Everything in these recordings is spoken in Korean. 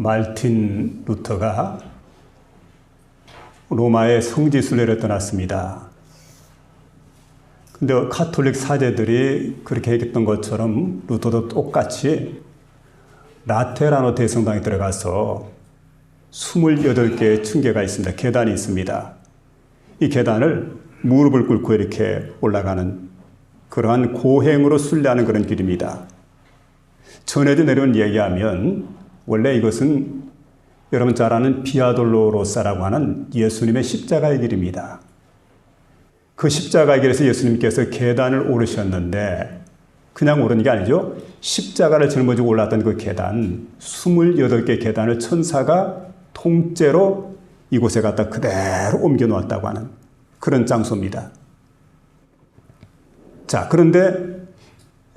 말틴 루터가 로마의 성지 순례를 떠났습니다. 근데 카톨릭 사제들이 그렇게 했던 것처럼 루터도 똑같이 라테라노 대성당에 들어가서 28개의 층계가 있습니다. 계단이 있습니다. 이 계단을 무릎을 꿇고 이렇게 올라가는 그러한 고행으로 순례하는 그런 길입니다. 전해져 내려온 얘기하면 원래 이것은 여러분 잘 아는 비아돌로로사라고 하는 예수님의 십자가의 길입니다. 그 십자가의 길에서 예수님께서 계단을 오르셨는데 그냥 오르는 게 아니죠. 십자가를 짊어지고 올랐던 그 계단, 28개 계단을 천사가 통째로 이곳에 갖다 그대로 옮겨 놓았다고 하는 그런 장소입니다. 자, 그런데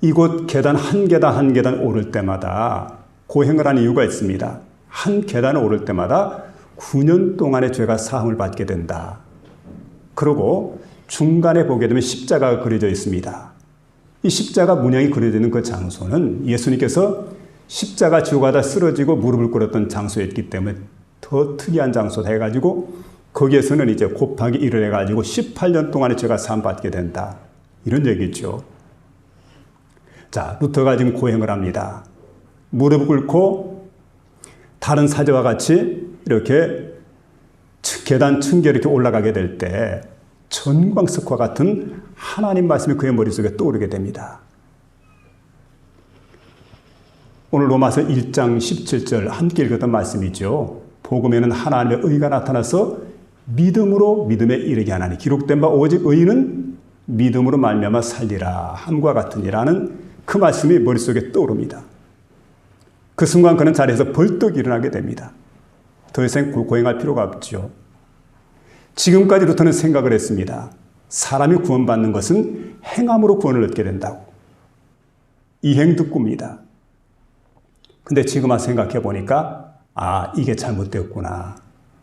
이곳 계단 한 계단 한 계단 오를 때마다 고행을 하는 이유가 있습니다. 한 계단을 오를 때마다 9년 동안의 죄가 사함을 받게 된다. 그리고 중간에 보게 되면 십자가가 그려져 있습니다. 이 십자가 문양이 그려져 있는 그 장소는 예수님께서 십자가 지옥하다 쓰러지고 무릎을 꿇었던 장소였기 때문에 더 특이한 장소다 해가지고 거기에서는 이제 곱하기 1을 해가지고 18년 동안의 죄가 사함받게 된다. 이런 얘기죠. 자, 루터가 지금 고행을 합니다. 무릎을 꿇고 다른 사제와 같이 이렇게 계단 층계 이렇게 올라가게 될 때 전광석과 같은 하나님 말씀이 그의 머릿속에 떠오르게 됩니다. 오늘 로마서 1장 17절 함께 읽었던 말씀이죠. 복음에는 하나님의 의가 나타나서 믿음으로 믿음에 이르게 하나니 기록된 바 오직 의인은 믿음으로 말미암아 살리라 함과 같으니라는 그 말씀이 머릿속에 떠오릅니다. 그 순간 그는 자리에서 벌떡 일어나게 됩니다. 더 이상 고행할 필요가 없죠. 지금까지 루터는 생각을 했습니다. 사람이 구원받는 것은 행함으로 구원을 얻게 된다고. 이행 듣고입니다. 근데 지금 와 생각해 보니까 아, 이게 잘못되었구나.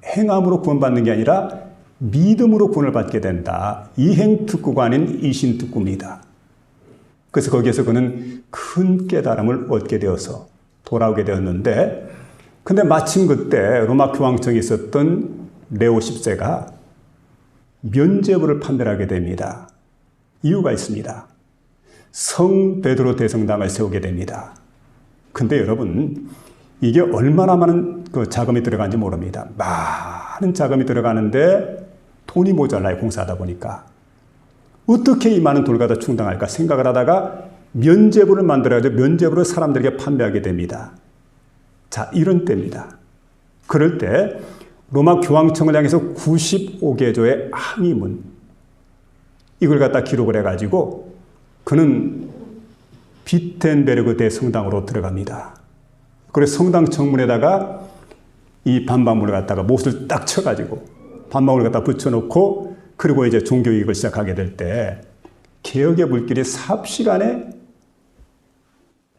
행함으로 구원받는 게 아니라 믿음으로 구원을 받게 된다. 이행 특구가 아닌 이신 특구입니다. 그래서 거기에서 그는 큰 깨달음을 얻게 되어서 돌아오게 되었는데, 근데 마침 그때 로마 교황청에 있었던 레오 10세가 면죄부를 판별하게 됩니다. 이유가 있습니다. 성 베드로 대성당을 세우게 됩니다. 근데 여러분, 이게 얼마나 많은 그 자금이 들어간지 모릅니다. 많은 자금이 들어가는데 돈이 모자라요, 공사하다 보니까. 어떻게 이 많은 돈을 갖다 충당할까 생각을 하다가 면제부를 만들어가지고 면제부를 사람들에게 판매하게 됩니다. 자, 이런 때입니다. 그럴 때 로마 교황청을 향해서 95개 조의 항의문 이걸 갖다 기록을 해가지고 그는 비텐베르그 대성당으로 들어갑니다. 그래서 성당 정문에다가 이 반박문을 갖다가 못을 딱 쳐가지고 반박문을 갖다 붙여놓고 그리고 이제 종교익을 시작하게 될 때 개혁의 불길이 삽시간에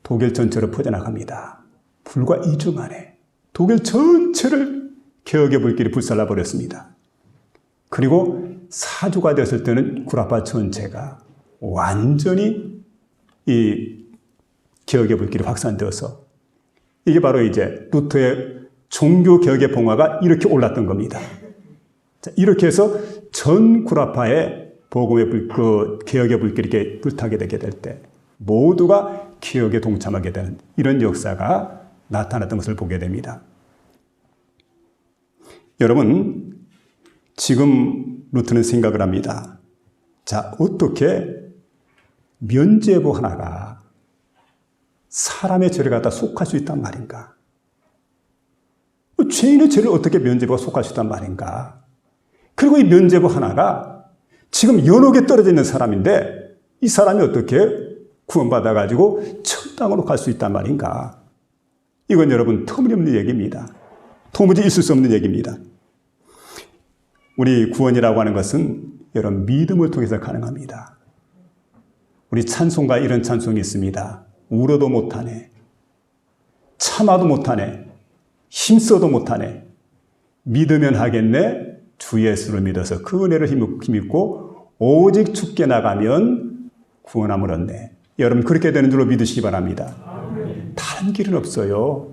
독일 전체로 퍼져나갑니다. 불과 2주 만에 독일 전체를 개혁의 불길이 불살라 버렸습니다. 그리고 사주가 됐을 때는 구라파 전체가 완전히 이 개혁의 불길이 확산되어서 이게 바로 이제 루터의 종교 개혁의 봉화가 이렇게 올랐던 겁니다. 자, 이렇게 해서 전 구라파의 복음의 불, 그 개혁의 불길이 불타게 되게 될 때 모두가 개혁에 동참하게 되는 이런 역사가 나타났던 것을 보게 됩니다. 여러분, 지금 루트는 생각을 합니다. 자, 어떻게 면죄부 하나가 사람의 죄를 갖다 속할 수 있단 말인가? 죄인의 죄를 어떻게 면죄부가 속할 수 있단 말인가? 그리고 이 면죄부 하나가 지금 연옥에 떨어져 있는 사람인데 이 사람이 어떻게 구원받아가지고 천당으로 갈 수 있단 말인가? 이건 여러분 터무니없는 얘기입니다. 도무지 있을 수 없는 얘기입니다. 우리 구원이라고 하는 것은 여러분 믿음을 통해서 가능합니다. 우리 찬송가 이런 찬송이 있습니다. 울어도 못하네. 참아도 못하네. 힘써도 못하네. 믿으면 하겠네. 주 예수를 믿어서 그 은혜를 힘입고 오직 죽게 나가면 구원함을 얻네. 여러분 그렇게 되는 줄로 믿으시기 바랍니다. 다른 길은 없어요.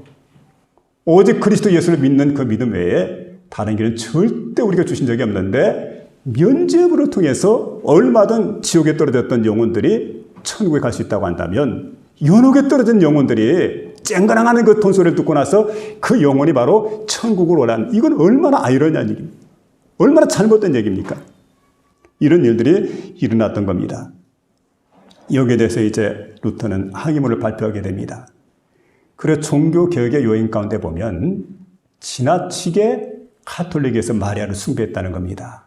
오직 그리스도 예수를 믿는 그 믿음 외에 다른 길은 절대 우리가 주신 적이 없는데 면죄부를 통해서 얼마든 지옥에 떨어졌던 영혼들이 천국에 갈 수 있다고 한다면 연옥에 떨어진 영혼들이 쨍그랑하는 그 돈소리를 듣고 나서 그 영혼이 바로 천국을 오란 이건 얼마나 아이러니한 얘기입니까? 얼마나 잘못된 얘기입니까? 이런 일들이 일어났던 겁니다. 여기에 대해서 이제 루터는 항의문을 발표하게 됩니다. 그래 종교 개혁의 요인 가운데 보면 지나치게 카톨릭에서 마리아를 숭배했다는 겁니다.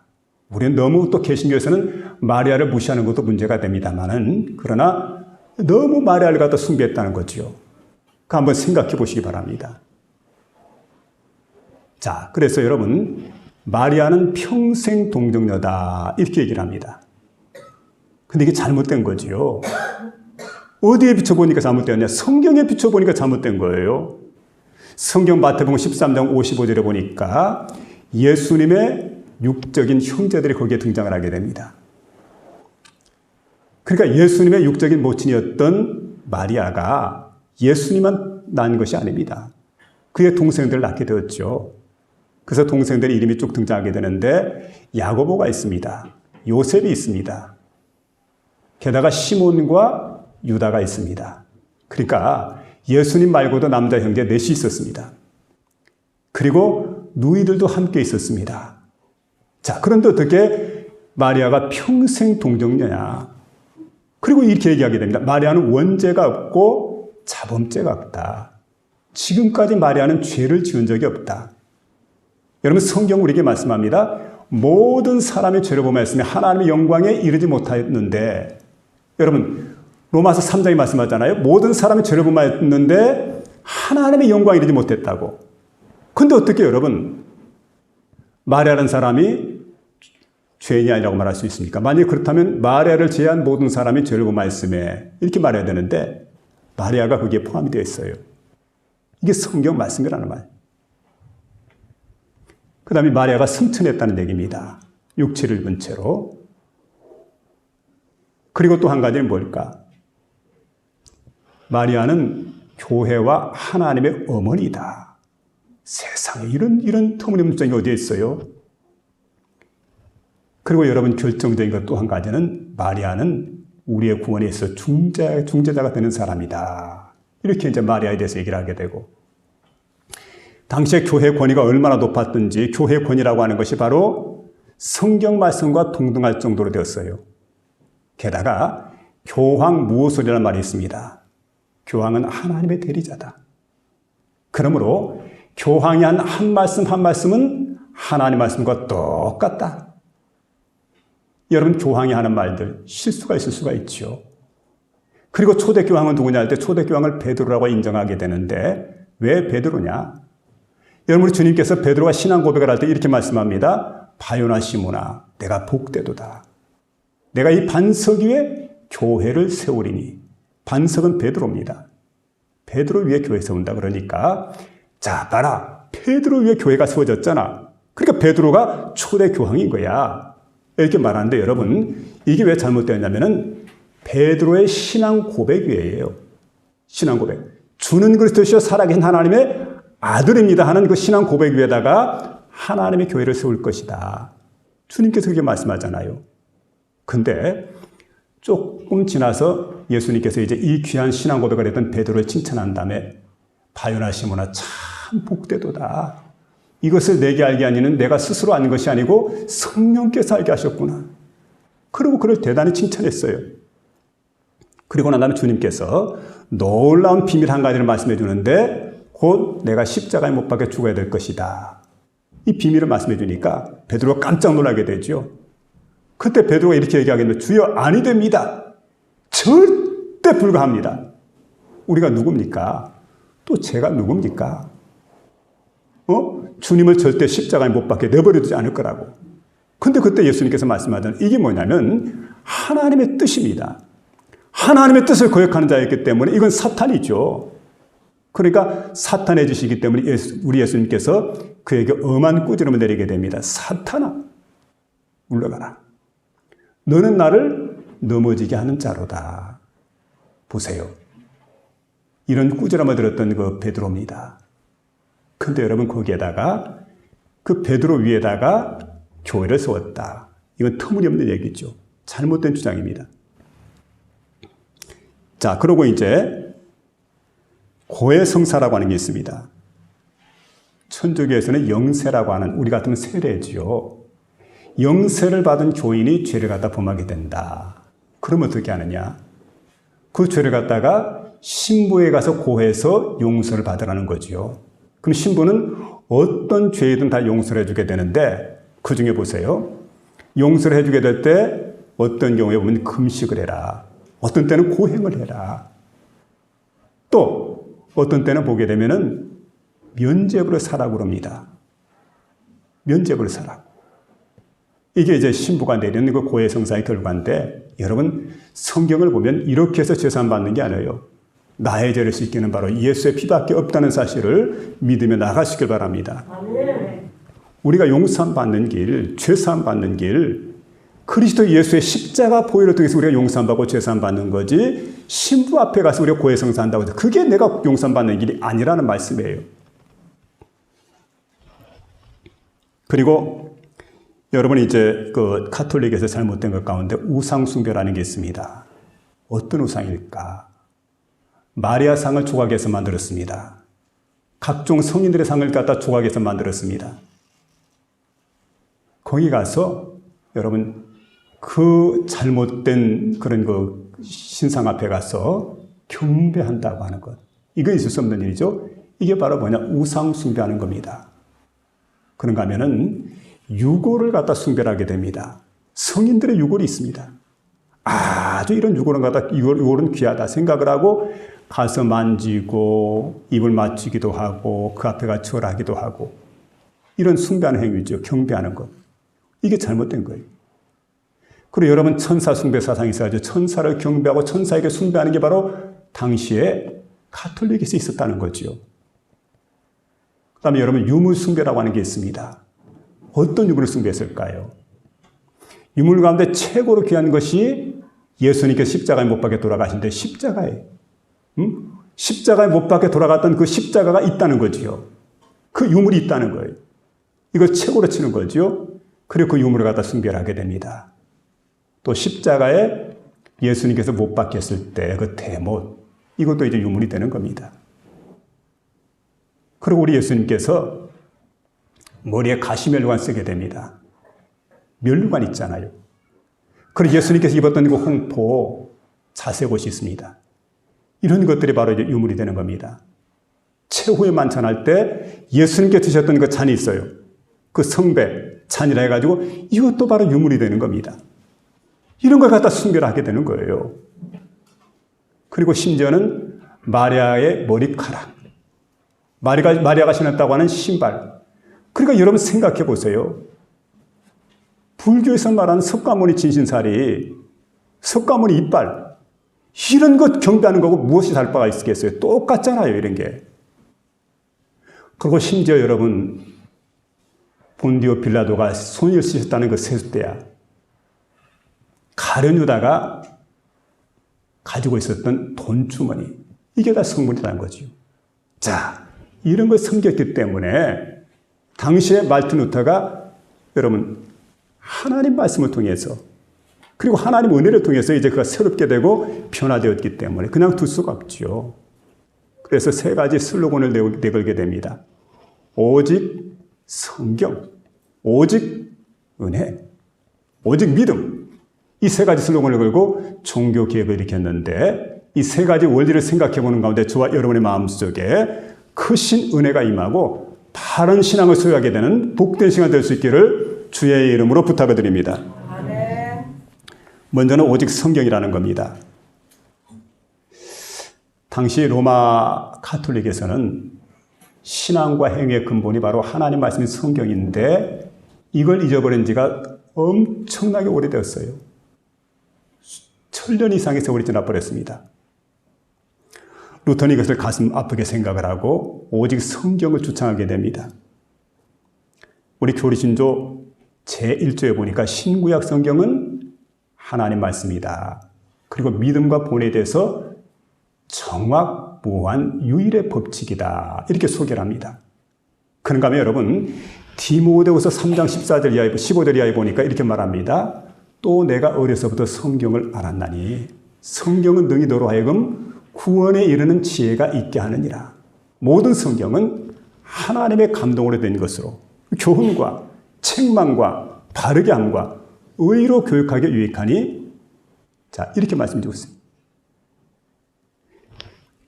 우리는 너무 또 개신교에서는 마리아를 무시하는 것도 문제가 됩니다만은 그러나 너무 마리아를 갖다 숭배했다는 거죠. 그 한번 생각해 보시기 바랍니다. 자, 그래서 여러분 마리아는 평생 동정녀다 이렇게 얘기를 합니다. 근데 이게 잘못된 거지요. 어디에 비춰보니까 잘못되었냐? 성경에 비춰보니까 잘못된 거예요. 성경 마태복음 13장 55절에 보니까 예수님의 육적인 형제들이 거기에 등장을 하게 됩니다. 그러니까 예수님의 육적인 모친이었던 마리아가 예수님만 낳은 것이 아닙니다. 그의 동생들을 낳게 되었죠. 그래서 동생들의 이름이 쭉 등장하게 되는데 야고보가 있습니다. 요셉이 있습니다. 게다가 시몬과 유다가 있습니다. 그러니까 예수님 말고도 남자 형제 넷이 있었습니다. 그리고 누이들도 함께 있었습니다. 자, 그런데 어떻게 마리아가 평생 동정녀냐? 그리고 이렇게 얘기하게 됩니다. 마리아는 원죄가 없고 자범죄가 없다. 지금까지 마리아는 죄를 지은 적이 없다. 여러분 성경 우리에게 말씀합니다. 모든 사람의 죄를 범하였으며 하나님의 영광에 이르지 못하였는데 여러분 로마서 3장이 말씀하잖아요. 모든 사람의 죄를 범하였는데 하나님의 영광에 이르지 못했다고. 근데 어떻게 여러분 마리아라는 사람이 죄인이 아니라고 말할 수 있습니까? 만약 그렇다면 마리아를 제한 모든 사람이 죄를 범하였음에 이렇게 말해야 되는데 마리아가 거기에 포함이 되어 있어요. 이게 성경 말씀이라는 말. 그 다음에 마리아가 승천했다는 얘기입니다. 육체를 입은 채로. 그리고 또 한 가지는 뭘까? 마리아는 교회와 하나님의 어머니다. 세상에 이런, 이런 터무니없는 점이 어디에 있어요? 그리고 여러분 결정적인 것 또 한 가지는 마리아는 우리의 구원에 있어 중재, 중재자가 되는 사람이다. 이렇게 이제 마리아에 대해서 얘기를 하게 되고 당시에 교회 권위가 얼마나 높았든지 교회 권위라고 하는 것이 바로 성경 말씀과 동등할 정도로 되었어요. 게다가 교황 무호소리라는 말이 있습니다. 교황은 하나님의 대리자다. 그러므로 교황이 한 한 말씀 한 말씀은 하나님 말씀과 똑같다. 여러분 교황이 하는 말들 실수가 있을 수가 있죠. 그리고 초대 교황은 누구냐 할 때 초대 교황을 베드로라고 인정하게 되는데 왜 베드로냐? 여러분 주님께서 베드로가 신앙 고백을 할 때 이렇게 말씀합니다. 바요나 시모나 내가 복되도다. 내가 이 반석 위에 교회를 세우리니 반석은 베드로입니다. 베드로 위에 교회 세운다 그러니까 자 봐라 베드로 위에 교회가 세워졌잖아. 그러니까 베드로가 초대 교황인 거야. 이렇게 말하는데 여러분 이게 왜 잘못되었냐면은 베드로의 신앙 고백 위에요. 신앙 고백. 주는 그리스도시요 살아계신 하나님의 아들입니다 하는 그 신앙 고백 위에다가 하나님의 교회를 세울 것이다. 주님께서 그렇게 말씀하잖아요. 근데 조금 지나서 예수님께서 이제 이 귀한 신앙 고백을 했던 베드로를 칭찬한 다음에 바요나 시모나 참 복되도다. 이것을 내게 알게 하니는 내가 스스로 아는 것이 아니고 성령께서 알게 하셨구나. 그리고 그를 대단히 칭찬했어요. 그리고 난 다음에 주님께서 놀라운 비밀 한 가지를 말씀해 주는데 곧 내가 십자가에 못 박혀 죽어야 될 것이다. 이 비밀을 말씀해 주니까 베드로가 깜짝 놀라게 되죠. 그때 베드로가 이렇게 얘기하겠는데 주여 아니 됩니다. 절대 불가합니다. 우리가 누굽니까? 또 제가 누굽니까? 어? 주님을 절대 십자가에 못 박게 내버려 두지 않을 거라고. 근데 그때 예수님께서 말씀하던 이게 뭐냐면 하나님의 뜻입니다. 하나님의 뜻을 거역하는 자였기 때문에 이건 사탄이죠. 그러니까 사탄의 짓이기 때문에 예수, 우리 예수님께서 그에게 엄한 꾸지름을 내리게 됩니다. 사탄아, 물러가라. 너는 나를 넘어지게 하는 자로다. 보세요. 이런 꾸지람을 들었던 그 베드로입니다. 근데 여러분 거기에다가 그 베드로 위에다가 교회를 세웠다. 이건 터무니없는 얘기죠. 잘못된 주장입니다. 자, 그러고 이제 고해성사라고 하는 게 있습니다. 천주교에서는 영세라고 하는 우리 같으면 세례지요. 영세를 받은 교인이 죄를 갖다 범하게 된다. 그럼 어떻게 하느냐? 그 죄를 갖다가 신부에 가서 고해서 용서를 받으라는 거지요. 그럼 신부는 어떤 죄이든 다 용서를 해주게 되는데 그 중에 보세요. 용서를 해주게 될 때 어떤 경우에 보면 금식을 해라. 어떤 때는 고행을 해라. 또 어떤 때는 보게 되면은 면죄부를 사라고 그럽니다. 면죄부를 사라고. 이게 이제 신부가 내리는 그 고해 성사의 결과인데 여러분 성경을 보면 이렇게 해서 재산 받는 게 아니에요. 나의 죄를 씻기는 바로 예수의 피밖에 없다는 사실을 믿으며 나가시길 바랍니다. 우리가 용서함 받는 길, 죄사함 받는 길, 그리스도 예수의 십자가 보혈을 통해서 우리가 용서함 받고 죄사함 받는 거지 신부 앞에 가서 우리가 고해 성사한다고 해서 그게 내가 용서함 받는 길이 아니라는 말씀이에요. 그리고 여러분이 이제 그 카톨릭에서 잘못된 것 가운데 우상숭배라는 게 있습니다. 어떤 우상일까? 마리아 상을 조각해서 만들었습니다. 각종 성인들의 상을 갖다 조각해서 만들었습니다. 거기 가서 여러분 그 잘못된 그런 그 신상 앞에 가서 경배한다고 하는 것. 이거 있을 수 없는 일이죠. 이게 바로 뭐냐? 우상 숭배하는 겁니다. 그런가 하면은 유골을 갖다 숭배하게 됩니다. 성인들의 유골이 있습니다. 아주 이런 유골은 갖다 유골, 유골은 귀하다 생각을 하고 가서 만지고 입을 맞추기도 하고 그 앞에 가 절하기도 하고 이런 숭배하는 행위죠. 경배하는 것. 이게 잘못된 거예요. 그리고 여러분 천사 숭배 사상이 있어가지고 천사를 경배하고 천사에게 숭배하는 게 바로 당시에 카톨릭에서 있었다는 거지요. 그 다음에 여러분 유물 숭배라고 하는 게 있습니다. 어떤 유물을 숭배했을까요? 유물 가운데 최고로 귀한 것이 예수님께서 십자가에 못 박혀 돌아가신데 십자가에 음? 십자가에 못 박혀 돌아갔던 그 십자가가 있다는 거지요. 그 유물이 있다는 거예요. 이걸 최고로 치는 거지요. 그리고 그 유물을 갖다 숭배를 하게 됩니다. 또 십자가에 예수님께서 못 박혔을 때 그 대못 이것도 이제 유물이 되는 겁니다. 그리고 우리 예수님께서 머리에 가시멜루관 쓰게 됩니다. 멸루관 있잖아요. 그리고 예수님께서 입었던 그 홍포 자색 옷이 있습니다. 이런 것들이 바로 유물이 되는 겁니다. 최후의 만찬할 때 예수님께 드셨던 그 잔이 있어요. 그 성배 잔이라 해가지고 이것도 바로 유물이 되는 겁니다. 이런 걸 갖다 숭배하게 되는 거예요. 그리고 심지어는 마리아의 머리카락, 마리아가 신었다고 하는 신발. 그러니까 여러분 생각해 보세요. 불교에서 말하는 석가모니 진신살이, 석가모니 이빨, 이런 것 경배하는 거고 무엇이 달 바가 있겠어요? 똑같잖아요, 이런 게. 그리고 심지어 여러분, 본디오 빌라도가 손을 씻었다는 그 세숫대야. 가련유다가 가지고 있었던 돈주머니. 이게 다 성물이라는 거죠. 자, 이런 걸 섬겼기 때문에 당시에 말틴 루터가 여러분 하나님 말씀을 통해서 그리고 하나님 은혜를 통해서 이제 그가 새롭게 되고 변화되었기 때문에 그냥 둘 수가 없죠. 그래서 세 가지 슬로건을 내걸게 됩니다. 오직 성경, 오직 은혜, 오직 믿음. 이 세 가지 슬로건을 걸고 종교 개혁을 일으켰는데 이 세 가지 원리를 생각해 보는 가운데 저와 여러분의 마음속에 크신 은혜가 임하고 바른 신앙을 소유하게 되는 복된 시간 될 수 있기를 주의 이름으로 부탁을 드립니다. 먼저는 오직 성경이라는 겁니다. 당시 로마 카톨릭에서는 신앙과 행위의 근본이 바로 하나님 말씀인 성경인데 이걸 잊어버린 지가 엄청나게 오래되었어요. 천년 이상의 세월이 지나버렸습니다. 루터는 이것을 가슴 아프게 생각을 하고 오직 성경을 주창하게 됩니다. 우리 교리신조 제1조에 보니까 신구약 성경은 하나님 말씀이다. 그리고 믿음과 본에 대해서 정확, 무한, 유일의 법칙이다. 이렇게 소개를 합니다. 그런가 하면 여러분 디모데후서 3장 14절 이하에 15절 이하에 보니까 이렇게 말합니다. 또 내가 어려서부터 성경을 알았나니 성경은 능히 너로 하여금 구원에 이르는 지혜가 있게 하느니라. 모든 성경은 하나님의 감동으로 된 것으로 교훈과 책망과 바르게 함과 의로 교육하게 유익하니 자 이렇게 말씀드리고 있습니다.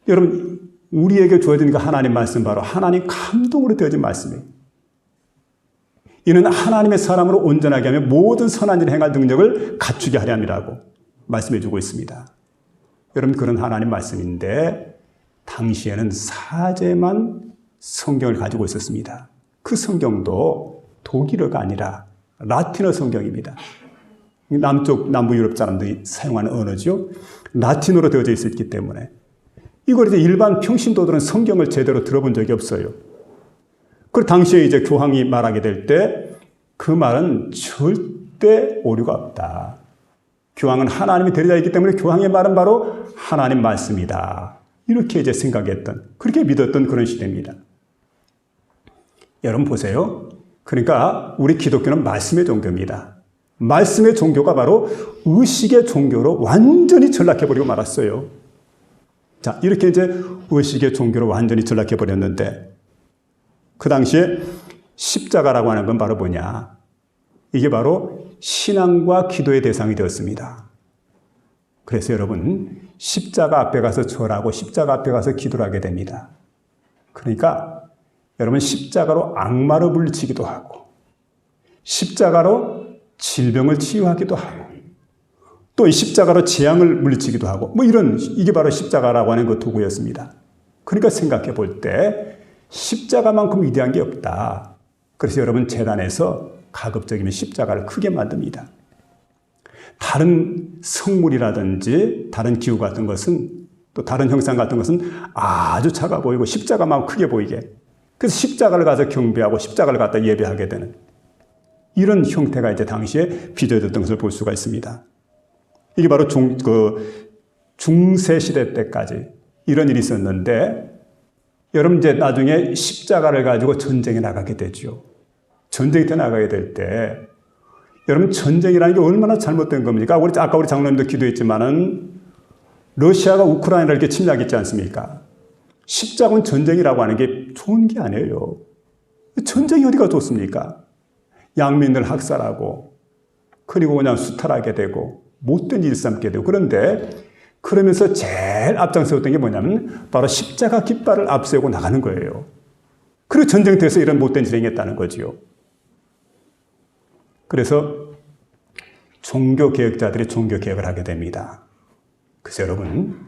여러분 우리에게 주어진 그 하나님 말씀 바로 하나님 감동으로 되어진 말씀이에요. 이는 하나님의 사람으로 온전하게 하며 모든 선한 일을 행할 능력을 갖추게 하려 함이라고 말씀해 주고 있습니다. 여러분 그런 하나님 말씀인데 당시에는 사제만 성경을 가지고 있었습니다. 그 성경도 독일어가 아니라 라틴어 성경입니다. 남쪽 남부 유럽 사람들이 사용하는 언어죠. 라틴어로 되어져 있었기 때문에 이걸 이제 일반 평신도들은 성경을 제대로 들어본 적이 없어요. 그 당시에 이제 교황이 말하게 될 때 그 말은 절대 오류가 없다. 교황은 하나님이 데려다 있기 때문에 교황의 말은 바로 하나님 말씀이다. 이렇게 이제 생각했던, 그렇게 믿었던 그런 시대입니다. 여러분 보세요. 그러니까 우리 기독교는 말씀의 종교입니다. 말씀의 종교가 바로 의식의 종교로 완전히 전락해버리고 말았어요. 자, 이렇게 이제 의식의 종교로 완전히 전락해버렸는데, 그 당시에 십자가라고 하는 건 바로 뭐냐? 이게 바로 신앙과 기도의 대상이 되었습니다. 그래서 여러분, 십자가 앞에 가서 절하고 십자가 앞에 가서 기도를 하게 됩니다. 그러니까 여러분, 십자가로 악마를 물리치기도 하고, 십자가로 질병을 치유하기도 하고, 또 이 십자가로 재앙을 물리치기도 하고, 뭐 이런, 이게 바로 십자가라고 하는 그 도구였습니다. 그러니까 생각해 볼 때, 십자가만큼 위대한 게 없다. 그래서 여러분 재단에서 가급적이면 십자가를 크게 만듭니다. 다른 성물이라든지 다른 기구 같은 것은 또 다른 형상 같은 것은 아주 작아 보이고 십자가만 크게 보이게. 그래서 십자가를 가서 경배하고 십자가를 갖다 예배하게 되는 이런 형태가 이제 당시에 빚어졌던 것을 볼 수가 있습니다. 이게 바로 중, 그 중세 시대 때까지 이런 일이 있었는데 여러분 이제 나중에 십자가를 가지고 전쟁에 나가게 되죠. 전쟁에 나가게 될때 여러분 전쟁이라는 게 얼마나 잘못된 겁니까? 우리 아까 우리 장로님도 기도했지만은 러시아가 우크라이나를 이렇게 침략했지 않습니까? 십자군 전쟁이라고 하는 게 좋은 게 아니에요. 전쟁이 어디가 좋습니까? 양민들 학살하고 그리고 그냥 수탈하게 되고 못된 일 삼게 되고 그런데 그러면서 제일 앞장세웠던 게 뭐냐면 바로 십자가 깃발을 앞세우고 나가는 거예요. 그리고 전쟁터에서 이런 못된 짓을 행했다는 거지요. 그래서 종교 개혁자들이 종교 개혁을 하게 됩니다. 그래서 여러분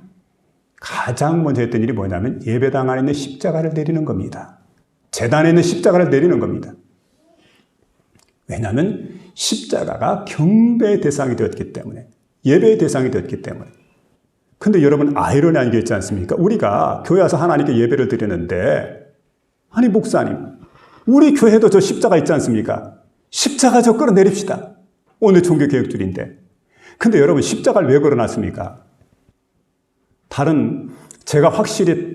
가장 먼저 했던 일이 뭐냐면 예배당 안에 있는 십자가를 내리는 겁니다. 재단에 있는 십자가를 내리는 겁니다. 왜냐하면 십자가가 경배의 대상이 되었기 때문에 예배의 대상이 되었기 때문에 근데 여러분 아이러니한 게 있지 않습니까? 우리가 교회 와서 하나님께 예배를 드리는데 아니 목사님 우리 교회도 저 십자가 있지 않습니까? 십자가 저 끌어내립시다. 오늘 종교 개혁줄인데. 근데 여러분 십자가를 왜 걸어놨습니까? 다른 제가 확실히